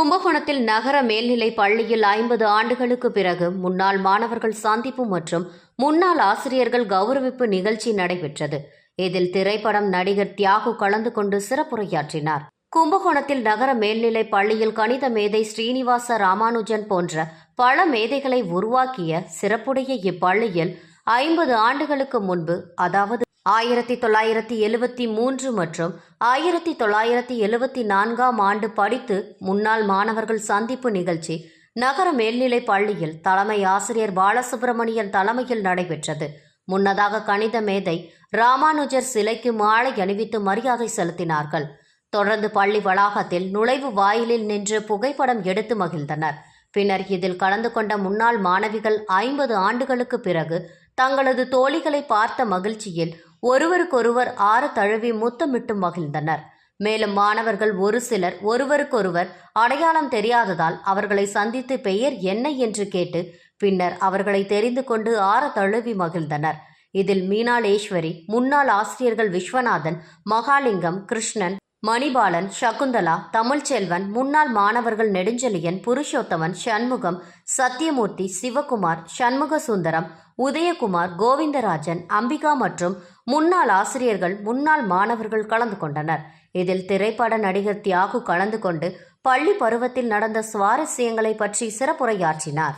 கும்பகோணத்தில் நகர மேல்நிலை பள்ளியில் ஐம்பது ஆண்டுகளுக்கு பிறகு முன்னாள் மாணவர்கள் சந்திப்பு மற்றும் முன்னாள் ஆசிரியர்கள் கௌரவிப்பு நிகழ்ச்சி நடைபெற்றது. இதில் திரைப்படம் நடிகர் தியாகு கலந்து கொண்டு சிறப்புரையாற்றினார். கும்பகோணத்தில் நகர மேல்நிலை பள்ளியில் கணித மேதை ஸ்ரீனிவாச ராமானுஜன் போன்ற பல மேதைகளை உருவாக்கிய சிறப்புடைய இப்பள்ளியில் ஐம்பது ஆண்டுகளுக்கு முன்பு அதாவது ஆயிரத்தி தொள்ளாயிரத்தி எழுவத்தி மூன்று மற்றும் ஆயிரத்தி தொள்ளாயிரத்தி எழுவத்தி நான்காம் ஆண்டு படித்து முன்னாள் மாணவர்கள் சந்திப்பு நிகழ்ச்சி நகர மேல்நிலைப் பள்ளியில் தலைமை ஆசிரியர் பாலசுப்பிரமணியன் தலைமையில் நடைபெற்றது. முன்னதாக கணித மேதை ராமானுஜர் சிலைக்கு மாலை அணிவித்து மரியாதை செலுத்தினார்கள். தொடர்ந்து பள்ளி வளாகத்தில் நுழைவு வாயிலில் நின்று புகைப்படம் எடுத்து மகிழ்ந்தனர். பின்னர் இதில் கலந்து கொண்ட முன்னாள் மாணவிகள் ஐம்பது ஆண்டுகளுக்கு பிறகு தங்களது தோழிகளை பார்த்த மகிழ்ச்சியில் ஒருவருக்கொருவர் ஆற தழுவி முத்தமிட்டு மகிழ்ந்தனர். மேலும் மாணவர்கள் ஒரு சிலர் ஒருவருக்கொருவர் அடையாளம் தெரியாததால் அவர்களை சந்தித்து பெயர் என்ன என்று கேட்டு பின்னர் அவர்களை தெரிந்து கொண்டு ஆற தழுவி மகிழ்ந்தனர். இதில் மீனாளேஸ்வரி முன்னாள் ஆசிரியர்கள் விஸ்வநாதன் மகாலிங்கம் கிருஷ்ணன் மணிபாலன் சகுந்தலா தமிழ்ச்செல்வன் முன்னாள் மாணவர்கள் நெடுஞ்செழியன் புருஷோத்தமன் சண்முகம் சத்யமூர்த்தி சிவகுமார் சண்முக சுந்தரம் உதயகுமார் கோவிந்தராஜன் அம்பிகா மற்றும் முன்னாள் ஆசிரியர்கள் முன்னாள் மாணவர்கள் கலந்து கொண்டனர். இதில் திரைப்பட நடிகர் தியாகு கலந்து கொண்டு பள்ளி பருவத்தில் நடந்த சுவாரஸ்யங்களை பற்றி சிறப்புரையாற்றினார்.